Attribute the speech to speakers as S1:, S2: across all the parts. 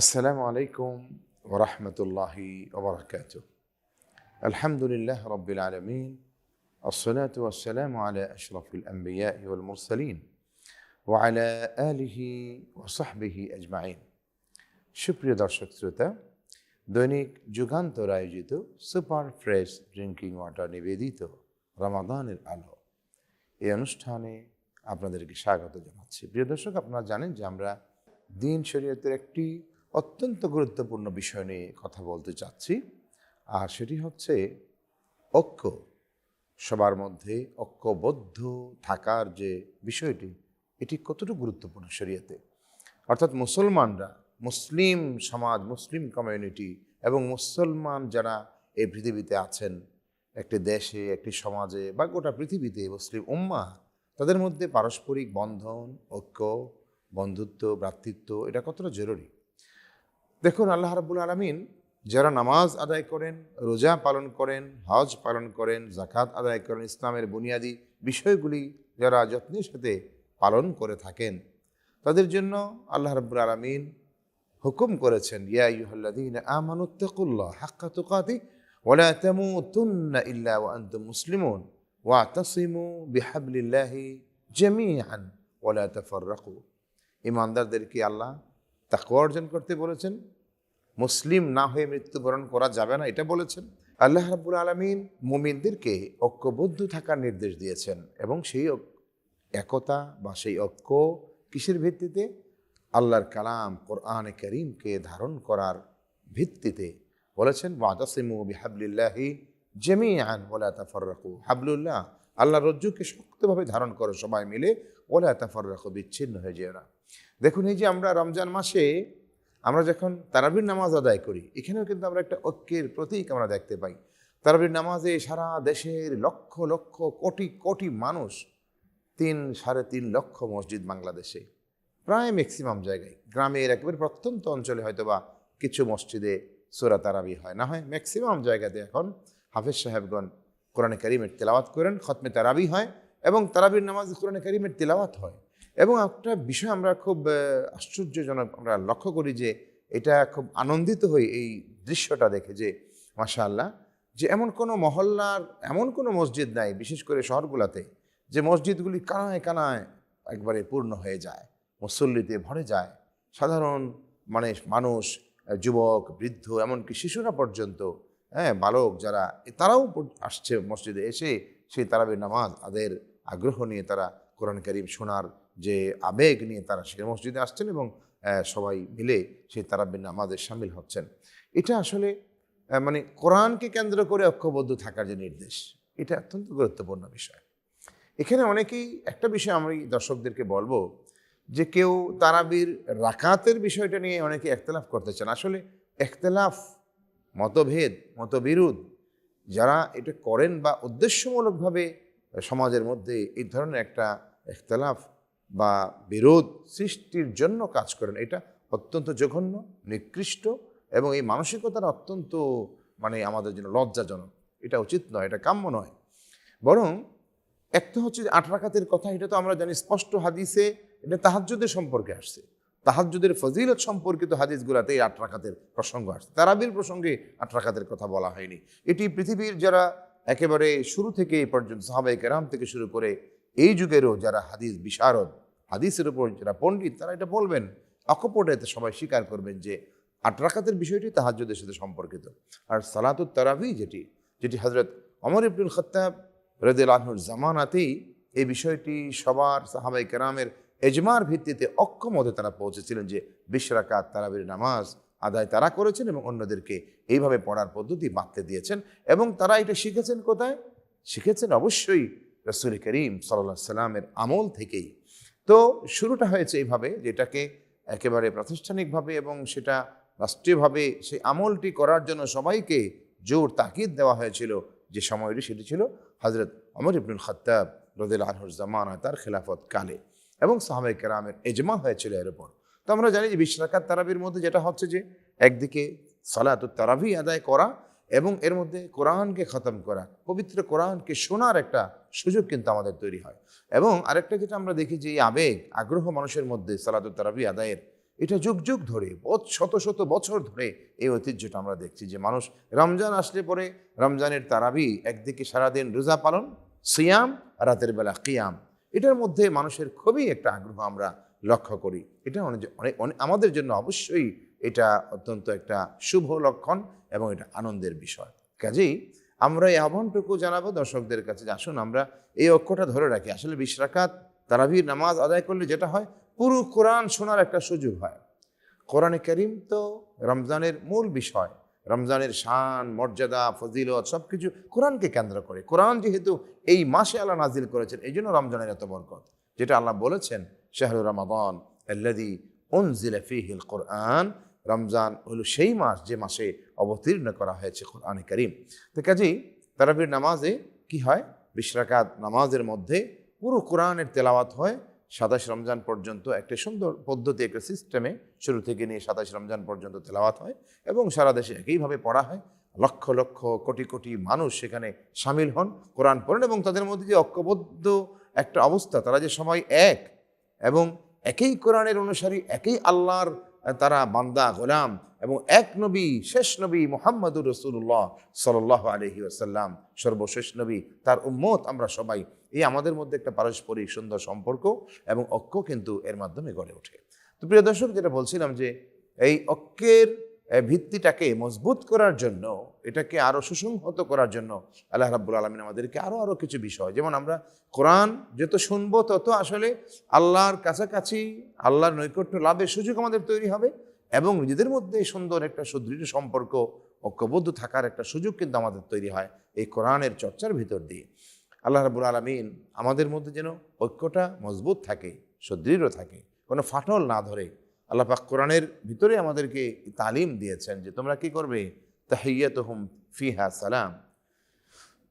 S1: আসসালামু আলাইকুম ওরহমতুল্লাহি ওবরাকাত আলহামদুলিল্লাহ রবিল আলমিন, আসসালাত ওয়াসালাম আলা আশরফুল আম্বিয়া ইউল মুরসালিন ওয়ালা আলিহি ওসাহবিহি আজমাইন। সুপ্রিয় দর্শক শ্রোতা, দৈনিক যুগান্তর আয়োজিত সুপার ফ্রেশ ড্রিঙ্কিং ওয়াটার নিবেদিত রমাদানের আলো। এই অনুষ্ঠানে আপনাদেরকে স্বাগত জানাচ্ছি। প্রিয় দর্শক, আপনারা জানেন যে আমরা দিন শরীয়তের একটি অত্যন্ত গুরুত্বপূর্ণ বিষয় নিয়ে কথা বলতে চাচ্ছি। আর সেটি হচ্ছে ঐক্য। সবার মধ্যে ঐক্যবদ্ধ থাকার যে বিষয়টি, এটি কতটুকু গুরুত্বপূর্ণ শরীয়তে? অর্থাৎ মুসলমানরা, মুসলিম সমাজ, মুসলিম কমিউনিটি এবং মুসলমান যারা এই পৃথিবীতে আছেন, একটি দেশে, একটি সমাজে বা গোটা পৃথিবীতে মুসলিম উম্মা তাদের মধ্যে পারস্পরিক বন্ধন, ঐক্য, বন্ধুত্ব, ভ্রাতৃত্ব, এটা কতটা জরুরি? দেখুন, আল্লাহ রাবুল আলমিন যারা নামাজ আদায় করেন, রোজা পালন করেন, হজ পালন করেন জাকাত আদায় করেন, ইসলামের বুনিয়াদী বিষয়গুলি যারা যত্নের সাথে পালন করে থাকেন, তাদের জন্য আল্লাহ রাবুল আলমিন হুকুম করেছেন, ইয়া ইউহাল্লাদিন আমানুত্তাকুল্লাহ হাক্কা তুকাতি ওয়ালা তামুতুন্না ইল্লা ওয়া আনতুম মুসলিমুন ওয়াতাসিমু বিহাবলিল্লাহি জামিআন ওয়ালা তাফাররাকু। ইমানদারদেরকে আল্লাহ তাকওয়া অর্জন করতে বলেছেন। মুসলিম না হয়ে মৃত্যুবরণ করা যাবে না, এটা বলেছেন। আল্লাহ রাব্বুল আলমিন মুমিনদেরকে ঐক্যবদ্ধ থাকার নির্দেশ দিয়েছেন এবং সেই একতা বা সেই ঐক্য কিসের ভিত্তিতে? আল্লাহর কালাম কোরআন করিমকে ধারণ করার ভিত্তিতে বলেছেন ওয়াদাসিমু বিহাবলিল্লাহি জেমিয়ান ওলা তাফাররাকু। হাবলুল্লাহ আল্লাহ রজ্জুকে শক্তভাবে ধারণ করো সবাই মিলে ওলা তাফাররাকু, বিচ্ছিন্ন হয়ে যেও না। দেখুন, এই যে আমরা রমজান মাসে আমরা যখন তারাবির নামাজ আদায় করি, এখানেও কিন্তু আমরা একটা ঐক্যের প্রতীক আমরা দেখতে পাই। তারাবির নামাজে সারা দেশের লক্ষ লক্ষ, কোটি কোটি মানুষ তিন সাড়ে তিন লক্ষ মসজিদ বাংলাদেশে, প্রায় ম্যাক্সিমাম জায়গায়। গ্রামের একেবারে প্রত্যন্ত অঞ্চলে হয়তো বা কিছু মসজিদে সোরা তারাবি হয়। না হয় ম্যাক্সিমাম জায়গাতে এখন হাফেজ সাহেবগণ কোরআনে করিমের তেলাওয়াত করেন, খতমে তারাবি হয় এবং তারাবির নামাজ কোরআনে করিমের তেলাওয়াত হয়। এবং একটা বিষয় আমরা খুব আশ্চর্যজনক আমরা লক্ষ্য করি যে এটা খুব আনন্দিত হই এই দৃশ্যটা দেখে যে মাশা আল্লাহ যে এমন কোনো মহল্লার, এমন কোনো মসজিদ নাই, বিশেষ করে শহরগুলোতে, যে মসজিদগুলি কানায় কানায় একবারে পূর্ণ হয়ে যায়, মুসল্লিতে ভরে যায়। সাধারণ মানে মানুষ যুবক, বৃদ্ধ, এমনকি শিশুরা পর্যন্ত হ্যাঁ বালক যারা তারাও আসছে মসজিদে এসে সেই তারাবির নামাজ আদের আগ্রহ নিয়ে তারা কোরআন করিম শোনার যে আবেগ নিয়ে তারা সে মসজিদে আসছেন এবং সবাই মিলে সেই তারাবির নামাজে সামিল হচ্ছেন। এটা আসলে মানে কোরআনকে কেন্দ্র করে ঐক্যবদ্ধ থাকার যে নির্দেশ, এটা অত্যন্ত গুরুত্বপূর্ণ বিষয়। এখানে অনেকেই একটা বিষয় আমি দর্শকদেরকে বলব যে কেউ তারাবির রাকাতের বিষয়টা নিয়ে অনেকে একতলাফ করতে চান। আসলে একতলাফ, মতভেদ, মতবিরোধ যারা এটা করেন বা উদ্দেশ্যমূলকভাবে সমাজের মধ্যে এই ধরনের একটা একতলাফ বা বিরোধ সৃষ্টির জন্য কাজ করেন। এটা অত্যন্ত জঘন্য, নিকৃষ্ট এবং এই মানসিকতাটা অত্যন্ত মানে আমাদের জন্য লজ্জাজনক। এটা উচিত নয়, এটা কাম্য নয়। বরং একটা হচ্ছে যে আট রাকাতের কথা, এটা তো আমরা জানি স্পষ্ট হাদিসে এটা তাহাজ্জুদের সম্পর্কে আসছে। তাহাজ্জুদের ফজিলত সম্পর্কিত হাদিসগুলাতে এই আট প্রসঙ্গ আসছে। তারাবির প্রসঙ্গে আট রাকাতের কথা বলা হয়নি। এটি পৃথিবীর যারা একেবারে শুরু থেকে এই পর্যন্ত সাহাবাই কেরাম থেকে শুরু করে এই যুগেরও যারা হাদিস বিশারদ, হাদিসের উপর যারা পণ্ডিত, তারা এটা বলবেন। অকপট এতে সবাই স্বীকার করবেন যে আট রাকাতের বিষয়টি তাহাজ্জুদের সাথে সম্পর্কিত। আর সালাতুত তারাবি যেটি যেটি হজরত অমর ইবনুল খত্তাব রদিল আহনুর জামানাতেই এই বিষয়টি সবার সাহাবাই কেরামের এজমার ভিত্তিতে অক্ষমতে তারা পৌঁছেছিলেন যে বিশ তারাবির নামাজ আদায় তারা করেছেন এবং অন্যদেরকে এইভাবে পড়ার পদ্ধতি বাঁধতে দিয়েছেন। এবং তারা এটা শিখেছেন কোথায়? শিখেছেন অবশ্যই রসুল করিম সাল্লাহ সাল্লামের আমল থেকেই। তো শুরুটা হয়েছে এইভাবে যেটাকে একেবারে প্রাতিষ্ঠানিকভাবে এবং সেটা রাষ্ট্রীয়ভাবে সেই আমলটি করার জন্য সবাইকে জোর তাকিদ দেওয়া হয়েছিল। যে সময়টি সেটি ছিল হজরত অমর ইবনুল খত্তাব রদিল আনহুর জামানা, তার খেলাফত কালে এবং সাহাবাই কেরামের এজমা হয়েছিল এর উপর। তো আমরা জানি যে বিশ তারাবির মধ্যে যেটা হচ্ছে যে একদিকে সালাত তারাবি আদায় করা এবং এর মধ্যে কোরআনকে খতম করা, পবিত্র কোরআনকে শোনার একটা সুযোগ কিন্তু আমাদের তৈরি হয়। এবং আরেকটা যেটা আমরা দেখি যে এই আবেগ, আগ্রহ মানুষের মধ্যে সালাতুত তারাবি আদায়ের, এটা যুগ যুগ ধরে শত শত বছর ধরে এই ঐতিহ্যটা আমরা দেখছি যে মানুষ রমজান আসলে পরে রমজানের তারাবি একদিকে সারাদিন রোজা পালন, সিয়াম, রাতের বেলা কিয়াম। এটার মধ্যে মানুষের খুবই একটা আগ্রহ আমরা লক্ষ্য করি। এটা অনেক- আমাদের জন্য অবশ্যই এটা অত্যন্ত একটা শুভ লক্ষণ এবং এটা আনন্দের বিষয়। কাজেই আমরা এই আহ্বানটুকু জানাব, দর্শকদের কাছে যে আসুন, আমরা এই অক্ষটা ধরে রাখি। আসলে বিশ রাকাত তারাবির নামাজ আদায় করলে যেটা হয়, পুরো কোরআন শোনার একটা সুযোগ হয়। কোরআনে করিম তো রমজানের মূল বিষয়। রমজানের শান, মর্যাদা, ফজিলত সব কিছু কোরআনকে কেন্দ্র করে। কোরআন যেহেতু এই মাসে আল্লাহ নাজিল করেছেন, এই জন্য রমজানের এত বরকত। যেটা আল্লাহ বলেছেন শাহরুর রমাদান আল্লাদি উনজিলা ফিহিল কোরআন রমজান হলো সেই মাস যে মাসে অবতীর্ণ করা হয়েছে কোরআনে করিম। তো কাজেই তারাবির নামাজে কি হয়? বিশ্রাকাত নামাজের মধ্যে পুরো কোরআনের তেলাওয়াত হয়। সাতাশ রমজান পর্যন্ত একটা সুন্দর পদ্ধতি, একটা সিস্টেমে শুরু থেকে নিয়ে সাতাশ রমজান পর্যন্ত তেলাওয়াত হয় এবং সারা দেশে একইভাবে পড়া হয়। লক্ষ লক্ষ, কোটি কোটি মানুষ সেখানে সামিল হন, কোরআন পড়েন এবং তাদের মধ্যে যে ঐক্যবদ্ধ একটা অবস্থা, তারা যে সময় এক এবং একই কোরআনের অনুসারী, একই আল্লাহর তারা বান্দা গোলাম এবং এক নবী শেষ নবী মোহাম্মদুর রসুল্লাহ সাল্লাহ আলহি আসাল্লাম সর্বশেষ নবী তার উম্মত আমরা সবাই। এই আমাদের মধ্যে একটা পারস্পরিক সুন্দর সম্পর্ক এবং ঐক্য কিন্তু এর মাধ্যমে গড়ে ওঠে। তো প্রিয় দর্শক যেটা বলছিলাম যে এই আহ, ভিত্তিটাকে মজবুত করার জন্য, এটাকে আরও সুসংহত করার জন্য আল্লাহ রাব্বুল আলমিন আমাদেরকে আরও আরও কিছু বিষয়, যেমন আমরা কোরআন যত শুনব তত আসলে আল্লাহর কাছাকাছি, আল্লাহর নৈকট্য লাভের সুযোগ আমাদের তৈরি হবে এবং নিজেদের মধ্যে সুন্দর একটা সুদৃঢ় সম্পর্ক, ঐক্যবদ্ধ থাকার একটা সুযোগ কিন্তু আমাদের তৈরি হয় এই কোরআনের চর্চার ভিতর দিয়ে। আল্লাহ রাবুল আলমিন আমাদের মধ্যে যেন ঐক্যটা মজবুত থাকে, সুদৃঢ় থাকে, কোনো ফাটল না ধরে আল্লাহ পাক কোরআনের ভিতরে আমাদেরকে তালিম দিয়েছেন যে তোমরা কি করবে? তাহিয়াত হুম ফিহা সালাম।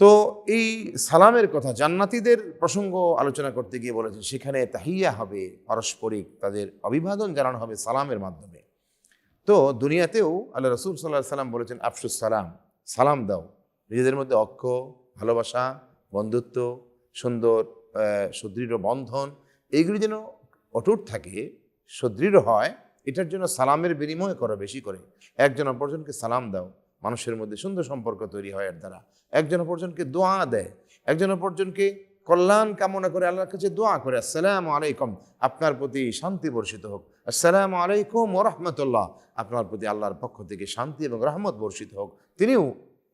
S1: তো এই সালামের কথা জান্নাতিদের প্রসঙ্গ আলোচনা করতে গিয়ে বলেছেন, সেখানে তাহিয়া হবে, পারস্পরিক তাদের অভিবাদন জানানো হবে সালামের মাধ্যমে। তো দুনিয়াতেও আল্লাহ রসুল সাল্লাহ সাল্লাম বলেছেন, আফসুস সালাম সালাম দাও। নিজেদের মধ্যে অক্ষ, ভালোবাসা, বন্ধুত্ব, সুন্দর সুদৃঢ় বন্ধন এইগুলি যেন অটুট থাকে সুদৃঢ় হয়, এটার জন্য সালামের বিনিময় করো বেশি করে। একজন অপরজনকে সালাম দাও, মানুষের মধ্যে সুন্দর সম্পর্ক তৈরি হয় এর দ্বারা। একজন অপরজনকে দোয়া দেয়, একজন অপরজনকে কল্যাণ কামনা করে আল্লাহর কাছে দোয়া করে, আসসালাম আলাইকুম। আপনার প্রতি শান্তি বর্ষিত হোক। আসসালামু আলাইকুম ও রহমতুল্লাহ। আপনার প্রতি আল্লাহর পক্ষ থেকে শান্তি এবং রহমত বর্ষিত হোক। তিনিও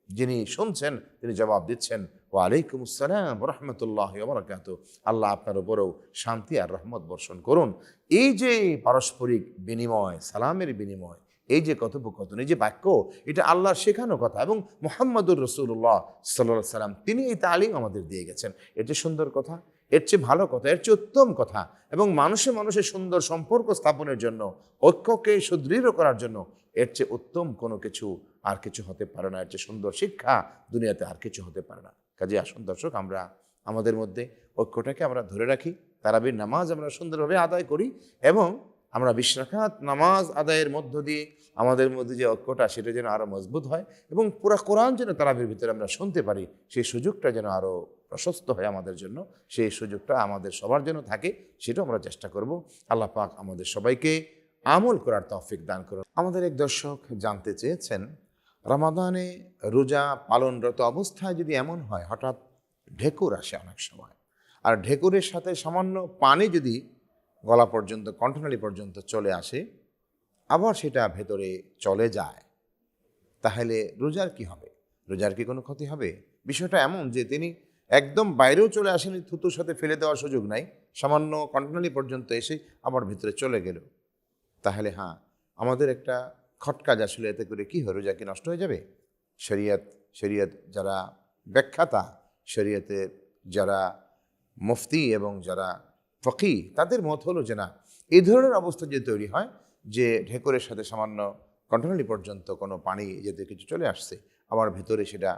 S1: যিনি শুনছেন, তিনি জবাব দিচ্ছেন ও আলাইকুম আসসালাম রহমতুল্লাহ বরকাত আল্লাহ আপনার উপরেও শান্তি আর রহমত বর্ষণ করুন। এই যে পারস্পরিক বিনিময়, সালামের বিনিময়, এই যে কথোপকথন, এই যে বাক্য, এটা আল্লাহর শেখানো কথা এবং মোহাম্মদুর রসুল্লাহ সাল্লাহ সাল্লাম, তিনি এই তালিম আমাদের দিয়ে গেছেন। এর চেয়ে সুন্দর কথা, এর চেয়ে ভালো কথা, এর চেয়ে উত্তম কথা এবং মানুষে মানুষের সুন্দর সম্পর্ক স্থাপনের জন্য, ঐক্যকে সুদৃঢ় করার জন্য, এর চেয়ে উত্তম কোনো কিছু আর কিছু হতে পারে না। চেয়ে সুন্দর শিক্ষা দুনিয়াতে আর কিছু হতে পারে না। কাজে আসুন দর্শক, আমরা আমাদের মধ্যে ঐক্যটাকে আমরা ধরে রাখি। তারাবির নামাজ আমরা সুন্দরভাবে আদায় করি এবং আমরা বিশ্বরাখাত নামাজ আদায়ের মধ্য দিয়ে আমাদের মধ্যে যে ঐক্যটা, সেটা যেন আরও মজবুত হয় এবং পুরা কোরআন যেন তারাবির ভিতরে আমরা শুনতে পারি, সেই সুযোগটা যেন আরও প্রশস্ত হয় আমাদের জন্য, সেই সুযোগটা আমাদের সবার জন্য থাকে, সেটাও আমরা চেষ্টা করব। আল্লাহ পাক আমাদের সবাইকে আমল করার তৌফিক দান করুন। আমাদের এক দর্শক জানতে চেয়েছেন রমাদানে রোজা পালনরত অবস্থায় যদি এমন হয়, হঠাৎ ঢেকুর আসে অনেক সময়। আর ঢেকুরের সাথে সামান্য পানি যদি গলা পর্যন্ত, কণ্ঠনালী পর্যন্ত চলে আসে, আবার সেটা ভেতরে চলে যায়, তাহলে রোজার কি হবে? রোজার কি কোনো ক্ষতি হবে? বিষয়টা এমন যে তিনি একদম বাইরেও চলে আসেনি, থুতুর সাথে ফেলে দেওয়ার সুযোগ নাই, সামান্য কণ্ঠনালী পর্যন্ত এসে আবার ভিতরে চলে গেল। তাহলে হ্যাঁ আমাদের একটা খটকাজ আসলে এতে করে কি হয় রোজা কি নষ্ট হয়ে যাবে? শরিয়ত শরিয়ত যারা ব্যাখ্যাতা, শরিয়তের যারা মুফতি এবং যারা ফকি, তাদের মত হলো যে না এই ধরনের অবস্থা যে তৈরি হয়, যে ঢেকুরের সাথে সামান্য কণ্ঠনালী পর্যন্ত কোনো পানি যেতে কিছু চলে আসছে, আবার ভেতরে সেটা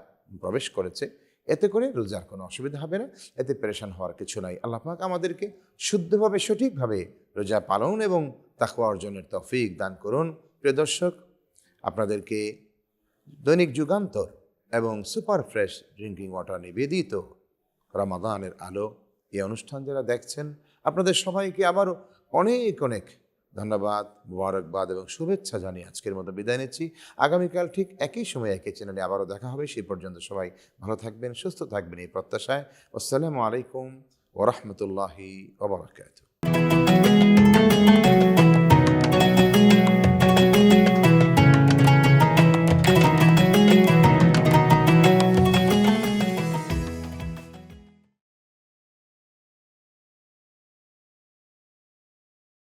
S1: প্রবেশ করেছে, এতে করে রোজার কোনো অসুবিধা হবে না। এতে পেরেশান হওয়ার কিছু নাই। আল্লাহ পাক আমাদেরকে শুদ্ধভাবে, সঠিকভাবে রোজা পালন এবং তাকওয়া অর্জনের তফিক দান করুন। প্রিয় দর্শক, আপনাদেরকে দৈনিক যুগান্তর এবং সুপার ফ্রেশ ড্রিঙ্কিং ওয়াটার নিবেদিত রমাদানের আলো এই অনুষ্ঠান যারা দেখছেন, আপনাদের সবাইকে আবারও অনেক অনেক ধন্যবাদ, মুবারকবাদ এবং শুভেচ্ছা জানিয়ে আজকের মতো বিদায় নিচ্ছি। আগামীকাল ঠিক একই সময় একই চ্যানেলে আবারও দেখা হবে। সেই পর্যন্ত সবাই ভালো থাকবেন, সুস্থ থাকবেন এই প্রত্যাশায়। আসসালামু আলাইকুম ওরহমতুল্লাহি ওবরাকাতুহ